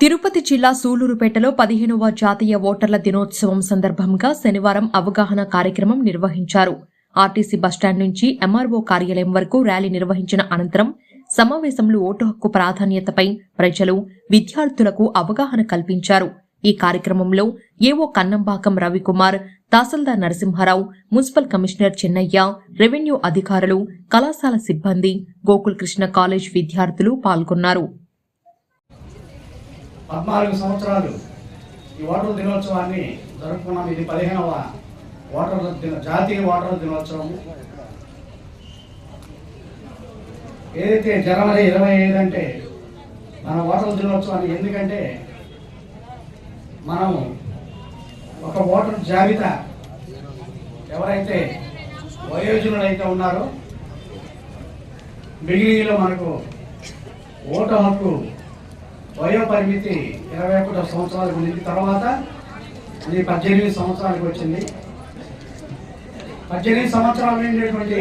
తిరుపతి జిల్లా సూలూరుపేటలో పదిహేనవ జాతీయ ఓటర్ల దినోత్సవం సందర్భంగా శనివారం అవగాహన కార్యక్రమం నిర్వహించారు. ఆర్టీసీ బస్టాండ్ నుంచి ఎంఆర్ఓ కార్యాలయం వరకు ర్యాలీ నిర్వహించిన అనంతరం సమావేశంలో ఓటు హక్కు ప్రాధాన్యతపై ప్రజలు విద్యార్థులకు అవగాహన కల్పించారు. ఈ కార్యక్రమంలో ఏవో Kannambakam Ravikumar tahsildar Narasimharao municipal commissioner Chennaiah revenue అధికారులు కళాశాల సిబ్బంది గోకుల్ కృష్ణ కాలేజ్ విద్యార్థులు పాల్గొన్నారు. పద్నాలుగు సంవత్సరాలు ఈ ఓటర్ల దినోత్సవాన్ని జరుపుకున్నాం. ఇది పదిహేనవ ఓటర్ల దిన జాతీయ ఓటర్ల దినోత్సవం ఏదైతే జనవరి ఇరవై ఐదు అంటే మన ఓటర్ల దినోత్సవాన్ని ఎందుకంటే మనం ఒక ఓటర్ జాబితా ఎవరైతే వయోజనులైతే ఉన్నారో బిగినింగ్లో మనకు ఓటు హక్కు వయో పరిమితి ఇరవై ఒకటో సంవత్సరాలకు ఉంది తర్వాత ఇది పద్దెనిమిది సంవత్సరాలకు వచ్చింది. పద్దెనిమిది సంవత్సరాలు ఉండేటువంటి